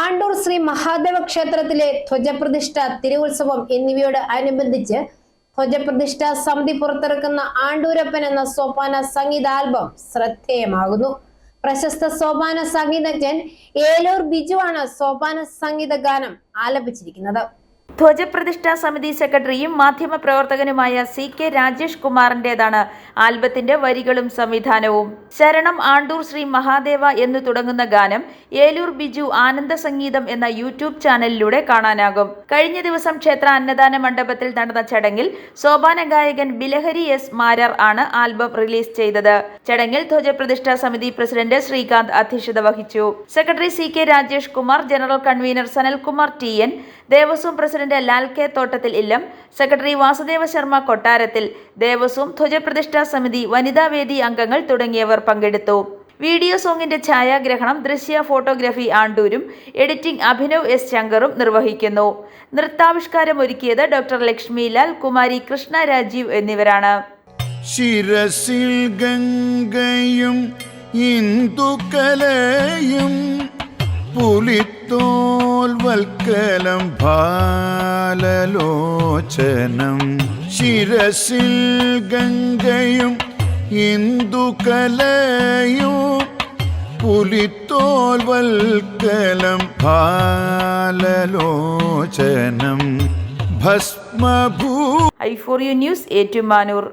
ആണ്ടൂർ ശ്രീ മഹാദേവ ക്ഷേത്രത്തിലെ ധ്വജപ്രതിഷ്ഠ തിരുവുത്സവം എന്നിവയോട് അനുബന്ധിച്ച് ധ്വജപ്രതിഷ്ഠ സമിതി പുറത്തിറക്കുന്ന ആണ്ടൂരപ്പൻ എന്ന സോപാന സംഗീത ആൽബം ശ്രദ്ധേയമാകുന്നു. പ്രശസ്ത സോപാന സംഗീതജ്ഞൻ ഏലൂർ ബിജുവാണ് സോപാന സംഗീത ഗാനം ആലപിച്ചിരിക്കുന്നത്. ധ്വജപ്രതിഷ്ഠാ സമിതി സെക്രട്ടറിയും മാധ്യമപ്രവർത്തകനുമായ സി കെ രാജേഷ് കുമാറിന്റെതാണ് ആൽബത്തിന്റെ വരികളും സംവിധാനവും. ശരണം ആണ്ടൂർ ശ്രീ മഹാദേവ എന്ന് തുടങ്ങുന്ന ഗാനം ഏലൂർ ബിജു ആനന്ദ സംഗീതം എന്ന യൂട്യൂബ് ചാനലിലൂടെ കാണാനാകും. കഴിഞ്ഞ ദിവസം ക്ഷേത്ര അന്നദാന മണ്ഡപത്തിൽ നടന്ന ചടങ്ങിൽ സോപാന ഗായകൻ ബിലഹരി എസ് മാരാർ ആണ് ആൽബം റിലീസ് ചെയ്തത്. ചടങ്ങിൽ ധ്വജപ്രതിഷ്ഠാ സമിതി പ്രസിഡന്റ് ശ്രീകാന്ത് അധ്യക്ഷത വഹിച്ചു. Secretary C K Rajesh Kumar general convener Sanalkumar T N Devaswom president Lal K തോട്ടത്തിൽ ഇല്ലം സെക്രട്ടറി വാസുദേവ ശർമ്മ കൊട്ടാരത്തിൽ ദേവസ്വം ധ്വജപ്രതിഷ്ഠാ സമിതി വനിതാവേദി അംഗങ്ങൾ തുടങ്ങിയവർ പങ്കെടുത്തു. വീഡിയോ സോങ്ങിന്റെ ഛായാഗ്രഹണം ദൃശ്യ ഫോട്ടോഗ്രാഫി ആണ്ടൂരും എഡിറ്റിംഗ് അഭിനവ് എസ് ശങ്കറും നിർവഹിക്കുന്നു. നൃത്താവിഷ്കാരം ഒരുക്കിയത് ഡോക്ടർ ലക്ഷ്മി ലാൽ കുമാരി കൃഷ്ണ രാജീവ് എന്നിവരാണ്. ശിരസിൽ ഗംഗയും ഇന്ദുക്കലയും പുലിത്തോൽ വൽക്കലം ഭാലലോചനം ശിരസിൽ ഗംഗയും ഇന്ദുക്കലയും പുലിത്തോൽവൽക്കലം ഭാലലോചനം ഭസ്മഭൂ I for you news Ettumanoor.